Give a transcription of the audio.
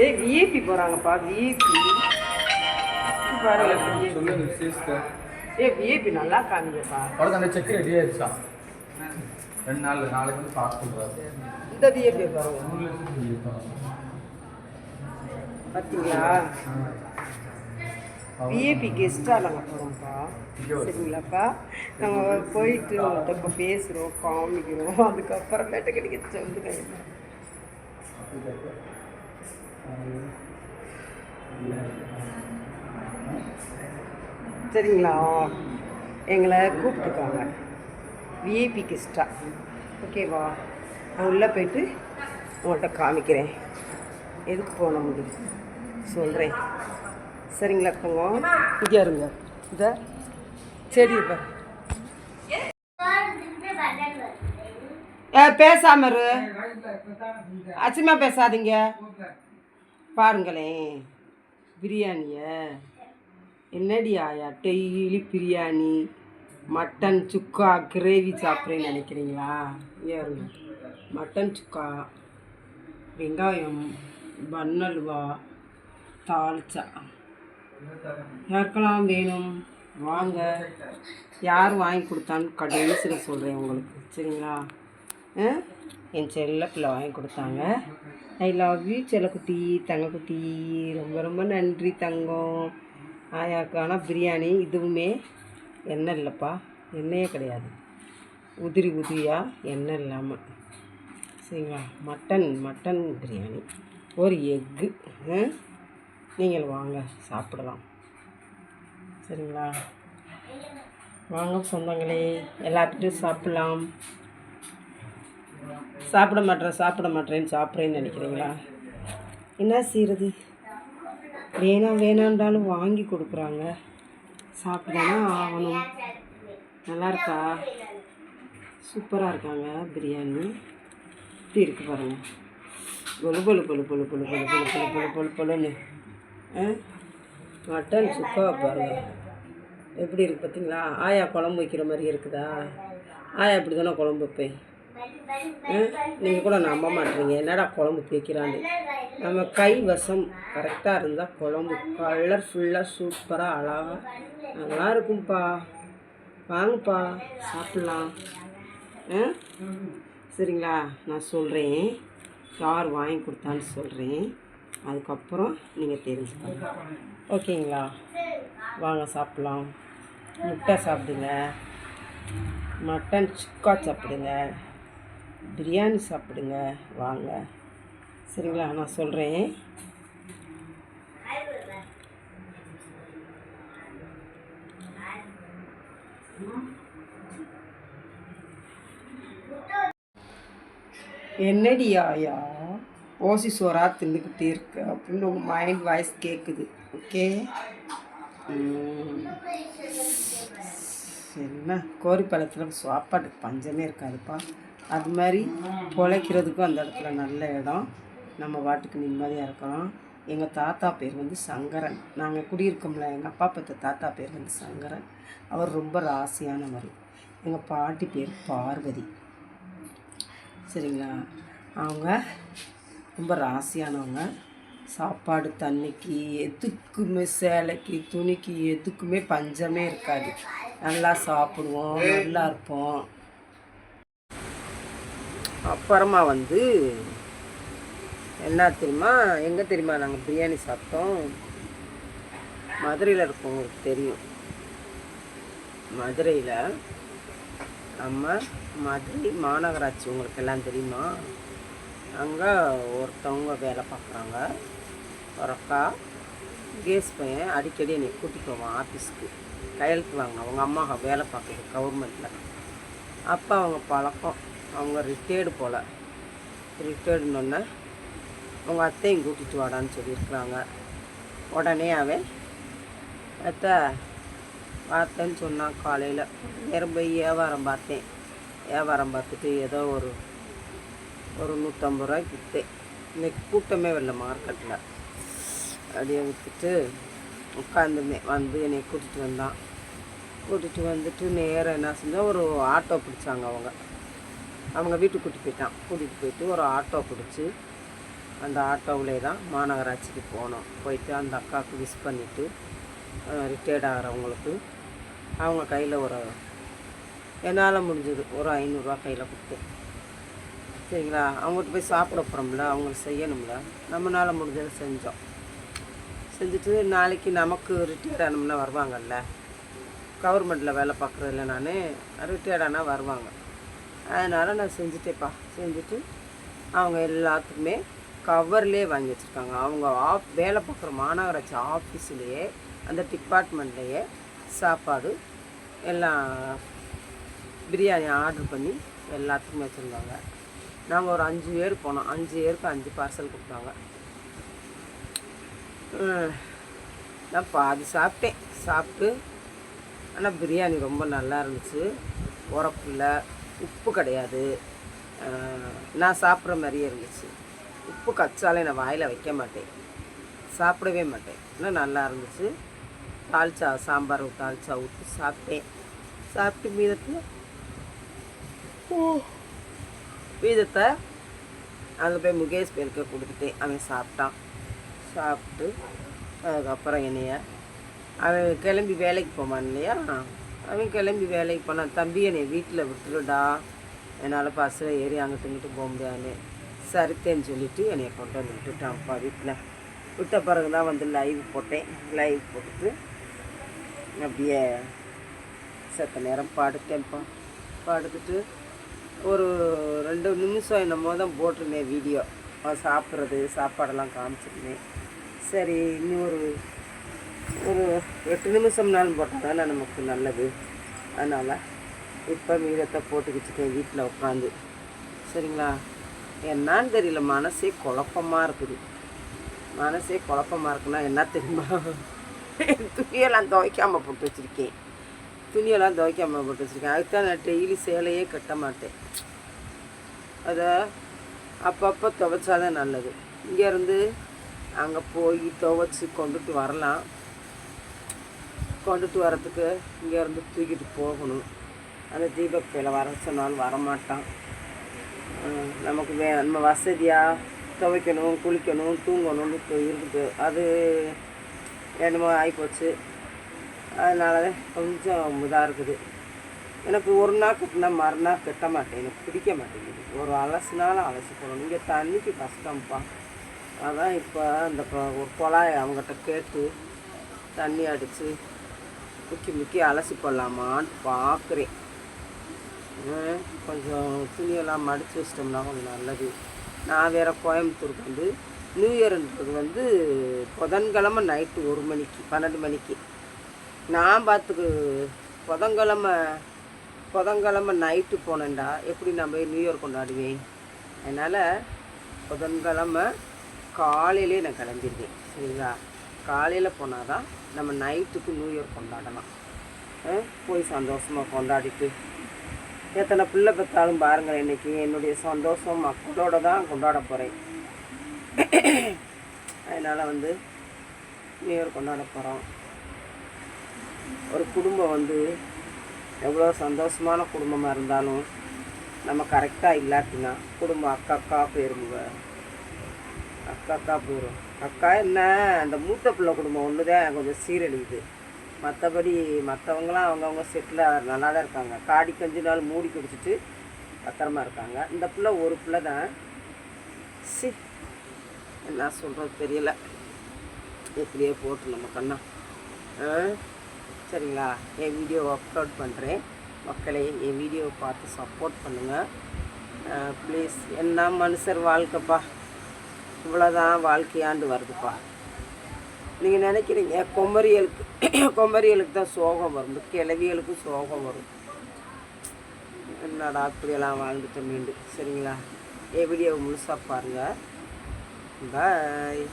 ஏய் விஐபி போகிறாங்கப்பா சிஸ்டர். ஏய் விஐபி நல்லா காமிங்கப்பா. அந்த செக் ரெடி ஆயிடுச்சா? ரெண்டு நாள் நாளைக்கு வந்து பார்க்க சொல்றாரு இந்த விஐபி பாருங்க. பார்த்தீங்களா விஐபி கெஸ்ட்டாக நாங்கள் போகிறோம்ப்பா சரிங்களாப்பா? நம்ம போயிட்டு உங்கள்கிட்ட இப்போ பேசுகிறோம் காமிக்கிறோம். அதுக்கப்புறமேட்டுக்கு நீங்கள் சொல்லுங்க. சரிங்களா? எங்களை கூப்பிட்டுருக்காங்க விஐபி கெஸ்டா ஓகேவா நான் உள்ளே போயிட்டு உங்கள்கிட்ட காமிக்கிறேன். எதுக்கு போன முடியும் சொல்கிறேன் சரிங்களா தங்கம் இங்கே இருங்க. இந்த செடி பாரு. பேசாம இரு. அச்சுமா பேசாதீங்க. பாருங்களேன் பிரியாணியை. என்னடி ஆயா daily biryani mutton chukka gravy சாப்பிட்றேன்னு நினைக்கிறீங்களா? ஏறுங்க மட்டன் சுக்கா வெங்காயம் பன்னல்வா தாளிச்சா. யாருக்கெல்லாம் வேணும்? வாங்க. யார் வாங்கி கொடுத்தான்னு கடைசியில் சொல்கிறேன் உங்களுக்கு. சரிங்களா? என் செல்ல பிள்ளை வாங்கி கொடுத்தாங்க. ஐ லவ் யூ செல்லக்குட்டி தங்கக்குட்டி. ரொம்ப ரொம்ப நன்றி தங்கம். ஆயாக்கான பிரியாணி இதுவுமே எண்ணெய் இல்லைப்பா. எண்ணெயே கிடையாது. உதிரி உதிரியாக எண்ணெய் இல்லாமல் சரிங்களா? Mutton mutton biryani. ஒரு எக்கு. நீங்கள் வாங்க சாப்பிடலாம். சரிங்களா? வாங்க சொந்தங்களே எல்லாத்துட்டும் சாப்பிடலாம். சாப்பிட மாட்டேன் சாப்பிட மாட்டேன்னு சாப்பிட்றேன்னு நினைக்கிறீங்களா என்ன செய்கிறது வேணாம் வேணான்றாலும் வாங்கி கொடுக்குறாங்க சாப்பிட்டானா ஆகணும் நல்லா இருக்கா சூப்பராக இருக்காங்க பிரியாணி இப்படி இருக்கு பாருங்கள் பொலு பொலு பொலு பொலு பொலு பொலு பொலு பொலு பொலு பொலு பொலுன்னு ஆ மட்டன் சூப்பராக பாருங்கள் எப்படி இருக்குது பார்த்தீங்களா ஆயா குழம்பு வைக்கிற மாதிரி இருக்குதா ஆயா இப்படி தானே குழம்பு வைப்பேன் நீங்கள் கூட நம்ப மாட்டீங்க என்னடா குழம்பு வைக்கிறான்னு நம்ம கை வசம் கரெக்டாக இருந்தால் குழம்பு கலர்ஃபுல்லாக சூப்பராக அழகாக நல்லா இருக்கும்ப்பா வாங்கப்பா சாப்பிட்லாம். ஆ? சரிங்களா நான் சொல்கிறேன் யார் வாங்கி கொடுத்தான்னு சொல்கிறேன் அதுக்கப்புறம் நீங்கள் தெரிஞ்சுக்கோங்க. ஓகேங்களா? வாங்க சாப்பிட்லாம். முட்டை சாப்பிடுங்க. மட்டன் சுக்கா சாப்பிடுங்க. பிரியாணி சாப்பிடுங்க வாங்க. சரிங்களா நான் சொல்கிறேன் என்னடி ஆயா? ஓசி சோறா தின்னுக்கிட்டே இருக்கு அப்படின்னு உங்கள் மைண்ட் வாய்ஸ் கேட்குது ஓகே என்ன? கோரிப்பழத்தில் சாப்பாடு பஞ்சமே இருக்காதுப்பா. அது மாதிரி பொழைக்கிறதுக்கும் அந்த இடத்துல நல்ல இடம். நம்ம வாட்டுக்கு நிம்மதியாக இருக்கிறோம். எங்கள் தாத்தா பேர் வந்து சங்கரன். நாங்கள் குடியிருக்கோம்ல எங்கள் அப்பா பெற்ற தாத்தா பேர் வந்து சங்கரன். அவர் ரொம்ப ராசியானவர். எங்கள் பாட்டி பேர் பார்வதி. சரிங்களா? அவங்க ரொம்ப ராசியானவங்க. சாப்பாடு தண்ணிக்கு எதுக்குமே சேலைக்கு துணிக்கு எதுக்குமே பஞ்சமே இருக்காது. நல்லா சாப்பிடுவோம் நல்லா இருப்போம். அப்புறமா வந்து என்ன தெரியுமா எங்கே தெரியுமா நாங்கள் பிரியாணி சாப்பிட்டோம்? மதுரையில் இருக்கவங்களுக்கு தெரியும். மதுரையில் நம்ம மதுரை மாநகராட்சி உங்களுக்கு எல்லாம் தெரியுமா? அங்கே ஒருத்தவங்க வேலை பார்க்குறாங்க. ஒரு கேஸ் பையன் அடிக்கடி என்னை கூட்டிட்டு போவான் ஆஃபீஸ்க்கு கையெழுத்து வாங்க. அவங்க அம்மா வேலை பார்க்குறது கவர்மெண்ட்டில் அப்போ அவங்க பழக்கம். அவங்க ரிட்டையர்டு போல். ரிட்டையர்டுன்னொன்னே அவங்க அத்தையும் கூட்டிகிட்டு வாடான்னு சொல்லியிருக்கிறாங்க. உடனே அவன் அத்தை பார்த்தேன்னு சொன்னான் காலையில். நேரம் போய் வியாபாரம் பார்த்தேன். வியாபாரம் பார்த்துட்டு ஏதோ ஒரு ஒரு நூற்றம்பது ரூபாய்க்கு விற்றேன் இன்னைக்கு கூட்டமே வரல மார்க்கெட்டில் அப்படியே விற்றுட்டு உட்காந்துருந்தேன் வந்து என்னை கூட்டிகிட்டு வந்தான். கூட்டிகிட்டு வந்துட்டு நேராக என்ன செஞ்சால் ஒரு ஆட்டோ பிடிச்சாங்க அவங்க. அவங்க வீட்டுக்கு கூட்டிட்டு போயிட்டான். கூட்டிகிட்டு போயிட்டு ஒரு ஆட்டோ பிடிச்சி அந்த ஆட்டோவிலே தான் மாநகராட்சிக்கு போனோம். போயிட்டு அந்த அக்காவுக்கு விஷ் பண்ணிவிட்டு ரிட்டையர்ட் ஆகிறவங்களுக்கு அவங்க கையில் ஒரு என்னால் முடிஞ்சது ஒரு ஐநூறுரூவா கையில் கொடுத்தேன் சரிங்களா? அவங்ககிட்ட போய் சாப்பிட போகிறோம்ல அவங்களுக்கு செய்யணும்ல நம்மளால் முடிஞ்சதை செஞ்சோம். செஞ்சுட்டு நாளைக்கு நமக்கு ரிட்டையர்ட் ஆனோம்னா வருவாங்கல்ல? கவர்மெண்ட்டில் வேலை பார்க்குறதில்ல நான் ரிட்டையர்ட் ஆனால் வருவாங்க. அதனால் நான் செஞ்சுட்டேப்பா செஞ்சுட்டு அவங்க எல்லாத்துக்குமே கவர்லேயே வாங்கி வச்சுருக்காங்க. அவங்க ஆஃப் வேலை பார்க்குற மாநகராட்சி ஆஃபீஸ்லேயே அந்த டிபார்ட்மெண்ட்லேயே சாப்பாடு எல்லாம் பிரியாணி ஆர்டர் பண்ணி எல்லாத்துக்குமே வச்சுருந்தாங்க. நாங்கள் ஒரு அஞ்சு பேர் போனோம். அஞ்சு பேருக்கு அஞ்சு பார்சல் கொடுத்தாங்க. நான் பாதி சாப்பிட்டேன். சாப்பிட்டு ஆனால் பிரியாணி ரொம்ப நல்லா இருந்துச்சு. உரப்பில்லை உப்பு கிடையாது. நான் சாப்பிட்ற மாதிரியே இருந்துச்சு. உப்பு கச்சாலே நான் வாயில் வைக்க மாட்டேன். சாப்பிடவே மாட்டேன். இன்னும் நல்லா இருந்துச்சு. தால்ச்சா சாம்பார் தால்ச்சா ஊற்றி சாப்பிட்டேன். சாப்பிட்டு மீதத்தில் மீதத்தை அங்கே போய் முகேஷ் பேருக்கு கொடுத்துட்டேன். அவன் சாப்பிட்டான். சாப்பிட்டு அதுக்கப்புறம் என்னைய அவன் கிளம்பி வேலைக்கு போவான் இல்லையா? அவன் கிளம்பி வேலைக்கு போனான் தம்பி என்னை வீட்டில் விட்டுருடா. என்னால் பஸ்ஸில் ஏறி அங்கிட்டு இங்கிட்டு போக முடியாதுன்னு சரித்தேன்னு சொல்லிவிட்டு என்னை கொண்டு வந்து விட்டுட்டான்ப்பா வீட்டில் விட்ட பிறகு தான் வந்து லைவ் போட்டேன். லைவ் போட்டுட்டு அப்படியே செத்த நேரம் படுத்தேன்ப்பா படுத்துட்டு ஒரு ரெண்டு நிமிஷம் என்னமோ தான் போட்டிருந்தேன் வீடியோ. சாப்பிட்றது சாப்பாடெல்லாம் காமிச்சிருந்தேன். சரி இன்னும் ஒரு ஒரு எட்டு நிமிஷம்னாலும் போட்டால் தானே நமக்கு நல்லது. அதனால் இப்போ மீதத்தை போட்டுக்கிச்சுட்டேன் வீட்டில் உட்காந்து சரிங்களா? என்னான்னு தெரியல மனசே குழப்பமாக இருக்குது. மனசே குழப்பமாக இருக்குன்னா என்ன தெரியுமா? துணியெல்லாம் துவைக்காமல் போட்டு வச்சுருக்கேன். துணியெல்லாம் துவைக்காமல் போட்டு வச்சுருக்கேன். அதுக்கு தான் நான் டெய்லி சேலையே கட்ட மாட்டேன். அதை அப்பப்போ துவைச்சாதான் நல்லது. இங்கேருந்து அங்கே போய் துவைச்சி கொண்டுட்டு வரலாம். கொண்டுட்டு வரத்துக்கு இங்கேருந்து தூக்கிட்டு போகணும். அந்த தீபக் பையில் வர சொன்னாலும் வரமாட்டான். நமக்கு வே நம்ம வசதியாக துவைக்கணும் குளிக்கணும் தூங்கணும்னு இப்போ இருக்குது. அது என்னமோ ஆகிப்போச்சு அதனால கொஞ்சம் இதாக இருக்குது. எனக்கு ஒரு நாள் கட்டினா மறுநாள் கட்ட மாட்டேன். எனக்கு பிடிக்க மாட்டேங்குது. ஒரு அலசுனாலும் அலசி போகணும் இங்கே தண்ணிக்கு கஷ்டம்ப்பா. அதான் இப்போ அந்த ஒரு குழாய் அவங்ககிட்ட கேட்டு தண்ணி அடித்து முக்கி முக்கி அலசி போடலாமான்னு பார்க்குறேன். கொஞ்சம் துணியெல்லாம் மடித்து வச்சிட்டோம்னா கொஞ்சம் நல்லது. நான் வேறு கோயம்புத்தூருக்கு வந்து நியூ இயர்ன்றது வந்து புதன்கிழமை நைட்டு ஒரு மணிக்கு பன்னெண்டு மணிக்கு. நான் பார்த்துக்கு புதன்கிழமை புதன்கிழமை நைட்டு போனேன்டா. எப்படி நான் போய் நியூ இயர் கொண்டாடுவேன்? அதனால் புதன்கிழமை காலையிலே நான் கிளம்பிடுவேன் சரிங்களா? காலையில் போனால் தான் நம்ம நைட்டுக்கு நியூ இயர் கொண்டாடலாம். போய் சந்தோஷமாக கொண்டாடிட்டு. எத்தனை பிள்ளை பெற்றாலும் பாருங்கள் இன்னைக்கு என்னுடைய சந்தோஷம் மக்களோட தான் கொண்டாட போகிறேன் அதனால் வந்து நியூ இயர் கொண்டாட போகிறோம் ஒரு குடும்பம் வந்து எவ்வளோ சந்தோஷமான குடும்பமாக இருந்தாலும் நம்ம கரெக்டாக இல்லாட்டினா குடும்பம் அக்கா அக்கா பேருங்க அக்கா அக்கா போகிறோம் அக்கா என்ன? அந்த மூத்த பிள்ளை குடும்பம் ஒன்று தான் கொஞ்சம் சீரழியுது. மற்றபடி மற்றவங்களாம் அவங்கவுங்க செட்டில் நல்லா தான் இருக்காங்க. காடி கஞ்சி நாள் மூடி குடிச்சிட்டு பத்திரமா இருக்காங்க. இந்த பிள்ளை ஒரு பிள்ளை தான். சி என்ன சொல்கிறது தெரியல. எப்படியே போட்டு நம்ம கண்ணா. சரிங்களா? என் வீடியோ அப்லோட் பண்ணுறேன் மக்களே என் வீடியோவை பார்த்து சப்போர்ட் பண்ணுங்கள் ப்ளீஸ் என்ன மனுஷர் வாழ்க்கைப்பா? இவ்வளோதான் வாழ்க்கையாண்டு வருதுப்பா. நீங்கள் நினைக்கிறீங்க கொமரியலுக்கு கொமரியலுக்கு தான் சோகம் வரும். கிளவியலுக்கு சோகம் வரும். என்னடா அப்படியெல்லாம் வாழ்ந்துட்டோம் மீண்டும். சரிங்களா? என் வீடியோவை முழுசாக பாருங்கள் பாய்